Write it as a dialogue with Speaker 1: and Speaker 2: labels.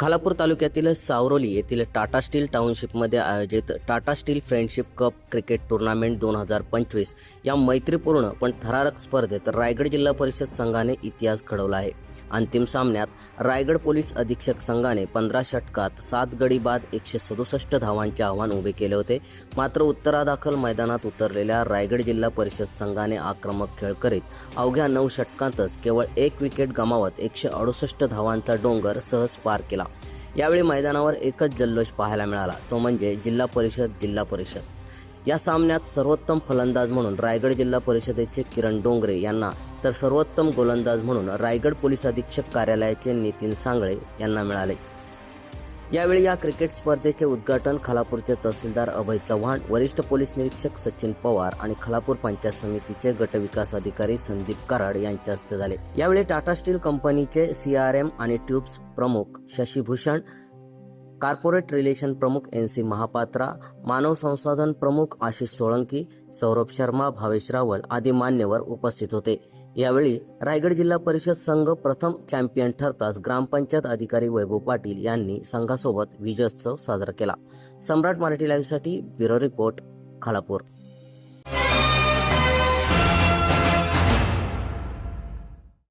Speaker 1: खालापूर तालुक्यातील सावरोली येथील टाटा स्टील टाउनशिपमध्ये आयोजित Tata Steel friendship cup cricket tournament दोन हजार पंचवीस या मैत्रीपूर्ण पण थरारक स्पर्धेत रायगड जिल्हा परिषद संघाने इतिहास घडवला आहे. अंतिम सामन्यात रायगड पोलीस अधीक्षक संघाने पंधरा षटकात सात गडी बाद एकशे सदुसष्ट धावांचे आव्हान उभे केले होते. मात्र उत्तरादाखल मैदानात उतरलेल्या रायगड जिल्हा परिषद संघाने आक्रमक खेळ करीत अवघ्या नऊ षटकांतच केवळ एक विकेट गमावत एकशे अडुसष्ट धावांचा डोंगर सहज पार केला. यावेळी मैदानावर एकच जल्लोष पाहायला मिळाला. तो म्हणजे जिल्हा परिषद जिल्हा परिषद. या सामन्यात सर्वोत्तम फलंदाज म्हणून रायगड जिल्हा परिषदेचे किरण डोंगरे यांना तर सर्वोत्तम गोलंदाज म्हणून रायगड पोलीस अधीक्षक कार्यालयाचे नितीन सांगळे यांना मिळाले. यावेळी या क्रिकेट स्पर्धेचे उद्घाटन खालापूरचे तहसीलदार अभय चव्हाण वरिष्ठ पोलीस निरीक्षक सचिन पवार आणि खालापूर पंचायत समितीचे गटविकास अधिकारी संदीप कराड यांच्या हस्ते झाले. यावेळी टाटा स्टील कंपनीचे सीआरएम आणि ट्यूब्स प्रमुख शशीभूषण कार्पोरेट रिलेशन प्रमुख एन सी महापात्रा मानव संसाधन प्रमुख आशिष सोळंकी सौरभ शर्मा भावेश रावल आदी मान्यवर उपस्थित होते. यावेळी रायगड जिल्हा परिषद संघ प्रथम चॅम्पियन ठरताच ग्रामपंचायत अधिकारी वैभव पाटील यांनी संघासोबत विजयोत्सव साजरा केला. सम्राट मराठी लाईव्हसाठी ब्युरो रिपोर्ट खालापूर.